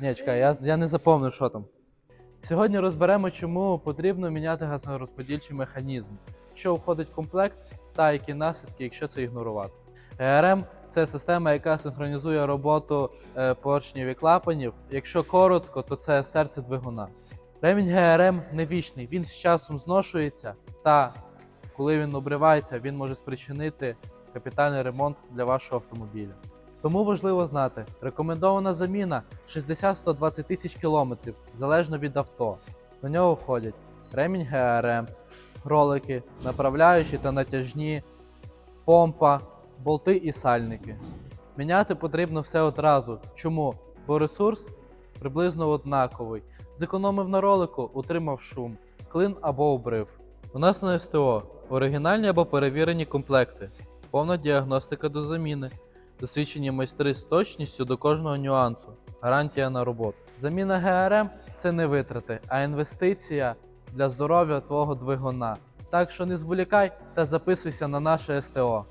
Ні, чекай, я, я не заповнив, що там. Сьогодні розберемо, чому потрібно міняти газорозподільчий механізм, що входить в комплект та які наслідки, якщо це ігнорувати. ГРМ це система, яка синхронізує роботу е, поршнів і клапанів. Якщо коротко, то це серце двигуна. Ремінь ГРМ не вічний, він з часом зношується, та коли він обривається, він може спричинити капітальний ремонт для вашого автомобіля. Тому важливо знати, рекомендована заміна 60-120 тисяч кілометрів залежно від авто. До нього входять ремінь ГРМ, ролики, направляючі та натяжні, помпа, болти і сальники. Міняти потрібно все одразу. Чому? Бо ресурс приблизно однаковий. Зекономив на ролику, утримав шум, клин або обрив. У нас на СТО оригінальні або перевірені комплекти, повна діагностика до заміни, досвідчені майстри з точністю до кожного нюансу, гарантія на роботу. Заміна ГРМ це не витрати, а інвестиція для здоров'я твого двигуна. Так що не зволікай та записуйся на наше СТО.